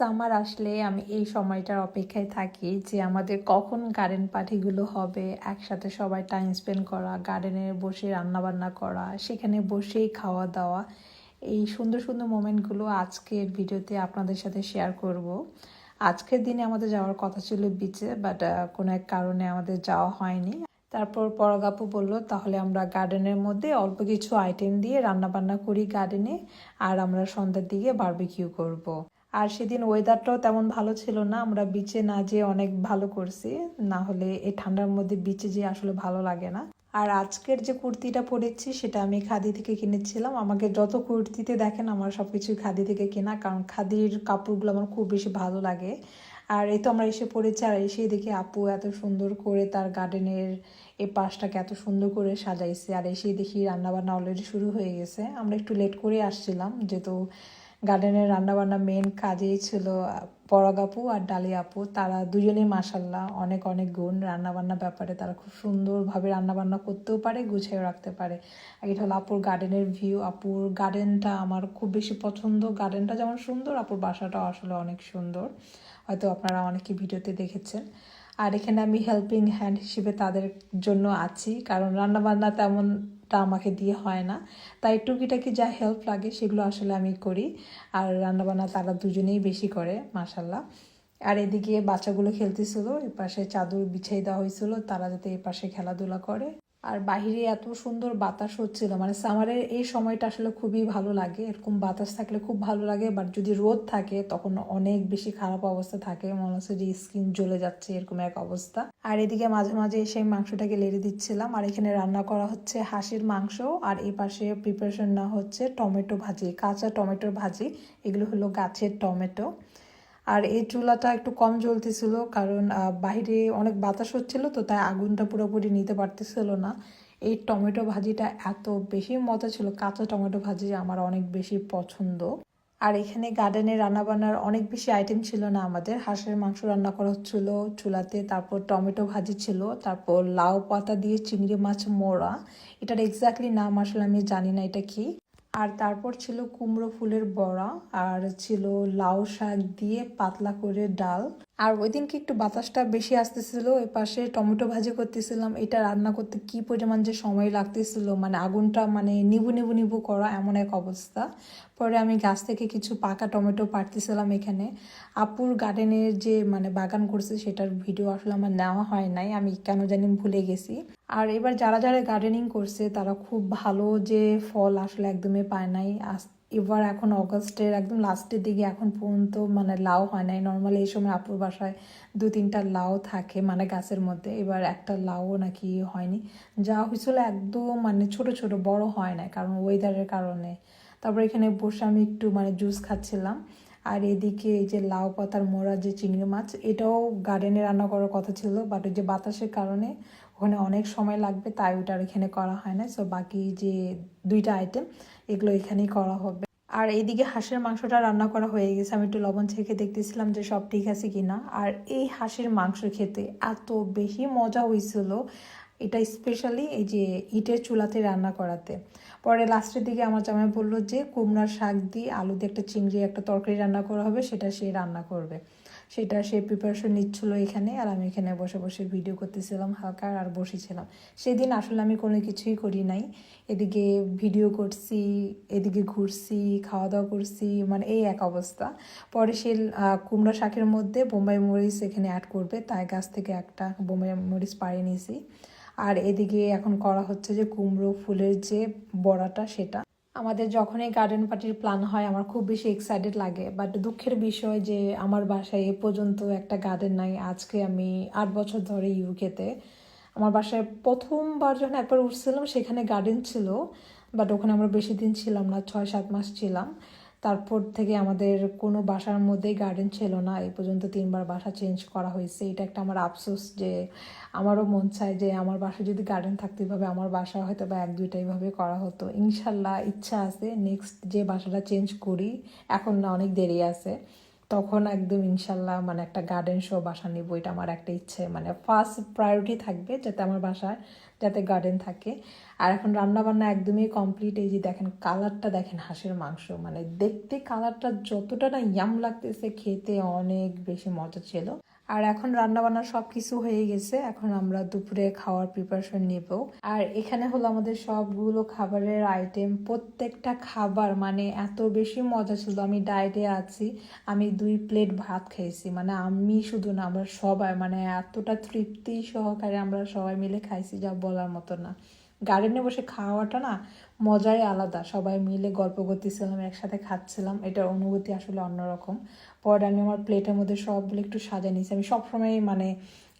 Summer আসলে আমি এই সময়টার অপেক্ষায় থাকি যে আমাদের কখন গার্ডেন পার্টিগুলো হবে, একসাথে সবাই টাইম স্পেন্ড করা গার্ডেনে বসে রান্নাবান্না করা, সেখানে বসেই খাওয়া দাওয়া। এই সুন্দর সুন্দর মোমেন্টগুলো আজকের ভিডিওতে আপনাদের সাথে শেয়ার করব। আজকের দিনে আমাদের যাওয়ার কথা ছিল বিচে বাট কোনো এক কারণে আমাদের যাওয়া হয়নি। তারপর পরগাপু বলল, তাহলে আমরা গার্ডেনের মধ্যে অল্প কিছু আইটেম দিয়ে রান্না বান্না করি গার্ডেনে আর আমরা সন্ধ্যার দিকে বারবিকিউ করব। আর সেদিন ওয়েদারটাও তেমন ভালো ছিল না। আমরা বিচে না যেয়ে অনেক ভালো করছি। না হলে এই ঠান্ডার মধ্যে বিচে যেয়ে আসলে ভালো লাগে না। আর আজকের যে কুর্তিটা পরেছি, সেটা আমি খাদি থেকে কিনেছিলাম। আমাকে যত কুর্তিতে দেখেন, আমার সব কিছুই খাদি থেকে কেনা। কারণ খাদির কাপড়গুলো আমার খুব বেশি ভালো লাগে। আর এই তো আমরা এসে পড়েছি। আর এসেই দেখি আপু এত সুন্দর করে তার গার্ডেনের এই পাশটাকে এত সুন্দর করে সাজাইছে। আর এসেই দেখি রান্নাবান্না অলরেডি শুরু হয়ে গেছে। আমরা একটু লেট করে আসছিলাম, যেহেতু গার্ডেনের রান্নাবান্না মেন কাজেই ছিল পরাগ আপু আর ডালি আপু তারা দুজনেই মাসাল্লাহ অনেক অনেক গুণ রান্নাবান্না ব্যাপারে। তারা খুব সুন্দরভাবে রান্নাবান্না করতেও পারে গুছিয়ে রাখতে পারে। এটা হলো আপুর গার্ডেনের ভিউ আপুর গার্ডেনটা আমার খুব বেশি পছন্দ। গার্ডেনটা যেমন সুন্দর, আপুর বাসাটাও আসলে অনেক সুন্দর। হয়তো আপনারা অনেকে ভিডিওতে দেখেছেন। আর এখানে আমি হেল্পিং হ্যান্ড হিসেবে তাদের জন্য আছি। কারণ রান্নাবান্না তেমনটা আমাকে দিয়ে হয় না। তাই টুকিটাকি যা হেল্প লাগে সেগুলো আসলে আমি করি। আর রান্নাবান্না তারা দুজনেই বেশি করে মাসাল্লাহ আর এদিকে বাচ্চাগুলো খেলতেছিল, এপাশে চাদর বিছাই দেওয়া হয়েছিল, তারা যাতে এপাশে খেলাধুলা করে। আর বাহিরে এত সুন্দর বাতাস হচ্ছিল। মানে সামারের এই সময়টা আসলে খুবই ভালো লাগে। এরকম বাতাস থাকলে খুব ভালো লাগে বাট যদি রোদ থাকে, তখন অনেক বেশি খারাপ অবস্থা থাকে। মনে হচ্ছে যে স্কিন জ্বলে যাচ্ছে, এরকম এক অবস্থা। আর এদিকে মাঝে মাঝে এসে মাংসটাকে লেড়ে দিচ্ছিলাম। আর এখানে রান্না করা হচ্ছে হাঁসের মাংস। আর এই পাশে প্রিপারেশন না হচ্ছে টমেটো ভাজি, কাঁচা টমেটোর ভাজি। এগুলো হলো গাছের টমেটো। আর এই চুলাটা একটু কম জ্বলতেছিল কারণ বাইরে অনেক বাতাস হচ্ছিল তো, তাই আগুনটা পুরোপুরি নিতে পারতেছিল না। এই টমেটো ভাজিটা এত বেশি মজা ছিল, কাঁচা টমেটো ভাজি আমার অনেক বেশি পছন্দ। আর এখানে গার্ডেনে রান্নাবান্নার অনেক বেশি আইটেম ছিল না আমাদের। হাঁসের মাংস রান্না করা হচ্ছিল চুলাতে, তারপর টমেটো ভাজি ছিল, তারপর লাউ পাতা দিয়ে চিংড়ি মাছ মোড়া। এটার এক্স্যাক্টলি নাম আসলে আমি জানি না এটা কি। আর তারপর ছিল কুমড়ো ফুলের বড়া আর ছিল লাউ শাক দিয়ে পাতলা করে ডাল। আর ওই দিনকে একটু বাতাসটা বেশি আসতেছিল, ওই পাশে টমেটো ভাজি করতেছিলাম। এটা রান্না করতে কি পরিমাণ যে সময় লাগতেছিল মানে আগুনটা মানে নিবু নিবু নিবু করা এমন এক অবস্থা। পরে আমি গাছ থেকে কিছু পাকা টমেটো পাড়তেছিলাম এখানে। আপুর গার্ডেনের যে মানে বাগান করছে, সেটার ভিডিও আসলে আমার নেওয়া হয় নাই, আমি কেন জানি ভুলে গেছি। আর এবার যারা যারা গার্ডেনিং করছে, তারা খুব ভালো যে ফল আসলে একদমই পায় নাই। এবার এখন অগস্টের একদম লাস্টের দিকে এখন পর্যন্ত মানে লাউ হয় নাই। নর্মালি এই সময় আপুর বাসায় দু তিনটা লাউ থাকে মানে গাছের মধ্যে। এবার একটা লাউও নাকি হয়নি। যা হয়েছিল একদম মানে ছোট ছোট, বড় হয় না কারণ ওয়েদারের কারণে। তারপর এখানে বসে আমি একটু মানে জুস খাচ্ছিলাম। আর এদিকে এই যে লাউ পাতার মোড়া, যে চিংড়ি মাছ, এটাও গার্ডেনে রান্না করার কথা ছিল বাট ওই যে বাতাসের কারণে ওখানে অনেক সময় লাগবে, তাই ওটা আর এখানে করা হয় না। সো বাকি যে দুইটা আইটেম এগুলো এখানেই করা হবে। আর এইদিকে হাঁসের মাংসটা রান্না করা হয়ে গেছে। আমি একটু লবণ ছেঁকে দেখতেছিলাম যে সব ঠিক আছে কিনা। আর এই হাঁসের মাংস খেতে এত বেশি মজা হয়েছিল, এটা স্পেশালি এই যে ইটের চুলাতে রান্না করাতে। পরে লাস্টের দিকে আমার জামাই বলল যে, কুমড়ার শাক দিয়ে আলু দিয়ে একটা চিংড়ি, একটা তরকারি রান্না করা হবে, সেটা সে রান্না করবে। সেটা সে প্রিপারেশন নিচ্ছিল এখানে, আর আমি এখানে বসে বসে ভিডিও করতেছিলাম, হালকা আর বসেছিলাম। সেদিন আসলে আমি কোনো কিছুই করি নাই। এদিকে ভিডিও করছি, এদিকে ঘুরছি খাওয়া দাওয়া করছি মানে এই এক অবস্থা। পরে সে কুমড়া শাকের মধ্যে বোম্বাই মরিচ এখানে অ্যাড করবে, তাই গাছ থেকে একটা বোম্বাই মরিচ পাড়িয়ে নিয়েছি। আর এদিকে এখন করা হচ্ছে যে কুমড়ো ফুলের যে বড়াটা, সেটা। আমাদের যখনই গার্ডেন পার্টির প্ল্যান হয়, আমার খুব বেশি এক্সাইটেড লাগে। বাট দুঃখের বিষয় যে আমার বাসায় এ পর্যন্ত একটা গার্ডেন নাই। আজকে আমি আট বছর ধরে ইউকেতে আমার বাসায় প্রথমবার যখন একবার উঠছিলাম, সেখানে গার্ডেন ছিল। বাট ওখানে আমরা বেশি দিন ছিলাম না, ছয় সাত মাস ছিলাম। তারপর থেকে আমাদের কোনো বাসার মধ্যেই গার্ডেন ছিল না। এই পর্যন্ত তিনবার বাসা চেঞ্জ করা হয়েছে। এটা একটা আমার আফসোস যে আমারও মন চায় যে আমার বাসায় যদি গার্ডেন থাকতে হবে আমার বাসা হয়তো বা এক দুইটা এইভাবে করা হতো। ইনশাল্লাহ ইচ্ছা আছে নেক্সট যে বাসাটা চেঞ্জ করি। এখন না, অনেক দেরি আছে। তখন একদম ইনশাল্লাহ মানে একটা গার্ডেন শো বাসা নিব, এটা আমার একটা ইচ্ছে। মানে ফার্স্ট প্রায়োরিটি থাকবে যাতে আমার বাসায় যাতে গার্ডেন থাকে। আর এখন রান্নাবান্না একদমই কমপ্লিট এই যে দেখেন কালারটা দেখেন, হাঁসের মাংস। মানে দেখতে কালারটা যতটা না ইয়াম লাগতেছে, খেতে অনেক বেশি মজা ছিল। আর এখন রান্না বান্না সব কিছু হয়ে গেছে, এখন আমরা দুপুরে খাওয়ার প্রিপারেশন নেব। আর এখানে হলো আমাদের সবগুলো খাবারের আইটেম প্রত্যেকটা খাবার মানে এত বেশি মজা ছিল, আমি ডায়েটে আছি, আমি দুই প্লেট ভাত খেয়েছি মানে আমি শুধু না, আমরা সবাই মানে এতটা তৃপ্তি সহকারে আমরা সবাই মিলে খাইছি, যা বলার মতো না। গার্ডেনে বসে খাওয়াটা না মজাই আলাদা। সবাই মিলে গল্প করতেছিলাম, একসাথে খাচ্ছিলাম। এটার অনুভূতি আসলে অন্যরকম। পরে আমি আমার প্লেটের মধ্যে সবগুলো একটু সাজা নিয়েছি। আমি সবসময় মানে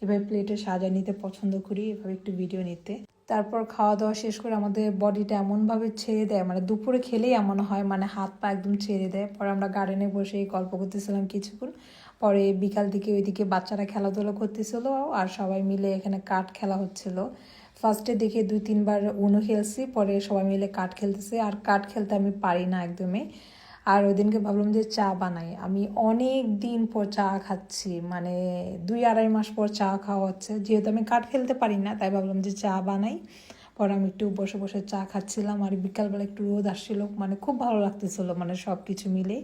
এভাবে প্লেটে সাজা নিতে পছন্দ করি, এভাবে একটু ভিডিও নিতে। তারপর খাওয়া দাওয়া শেষ করে আমাদের বডিটা এমনভাবে ছেড়ে দেয় মানে দুপুরে খেলেই এমন হয় মানে হাত পা একদম ছেড়ে দেয়। পরে আমরা গার্ডেনে বসে গল্প করতেছিলাম কিছুক্ষণ। পরে বিকাল দিকে ওইদিকে বাচ্চারা খেলাধুলা করতেছিল আর সবাই মিলে এখানে কাঠ খেলা হচ্ছিল। ফার্স্টে দেখে দুই, তিনবার উনো খেলছি, পরে সবাই মিলে কাঠ খেলতেছে। আর কাঠ খেলতে আমি পারি না একদমই আর ওই দিনকে ভাবলাম যে চা বানাই। আমি অনেক দিন পর চা খাচ্ছি মানে দুই, আড়াই মাস পর চা খাওয়া হচ্ছে। যেহেতু আমি কাঠ খেলতে পারি না, তাই ভাবলাম যে চা বানাই। পরে আমি একটু বসে বসে চা খাচ্ছিলাম আর বিকালবেলা একটু রোদ আসছিল মানে খুব ভালো লাগতেছিল মানে সব কিছু মিলে।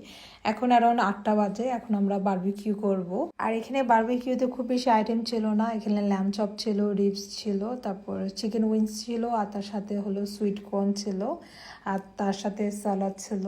এখন অ্যারাউন্ড আটটা বাজে, এখন আমরা বারবিকিউ করব। আর এখানে বারবিকিউতে খুব বেশি আইটেম ছিল না, এখানে ল্যাম চপ ছিল রিপস ছিল, তারপর চিকেন উইংস ছিল, আর তার সাথে হলো সুইট কর্ন ছিল, আর তার সাথে স্যালাড ছিল।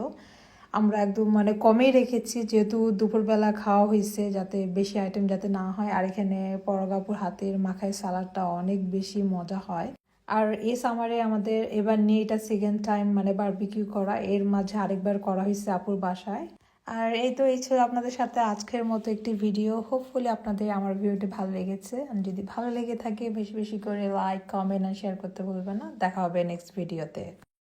আমরা একদম মানে কমেই রেখেছি, যেহেতু দুপুরবেলা খাওয়া হয়েছে যাতে বেশি আইটেম যাতে না হয়। আর এখানে পরগাপুর হাতের মাখায় সালাডটা অনেক বেশি মজা হয়। আর এই সামারে আমাদের এবার নিয়ে এটা সেকেন্ড টাইম মানে বারবিকিউ করা। এর মাঝে আরেকবার করা হয়েছে আপুর বাসায়। আর এই তো এই ছিল আপনাদের সাথে আজকের মতো একটি ভিডিও হোপফুলি আপনাদের আমার ভিডিওটি ভালো লেগেছে। আর যদি ভালো লেগে থাকে, বেশি বেশি করে লাইক কমেন্ট আর শেয়ার করতে ভুলবেন না। দেখা হবে নেক্সট ভিডিওতে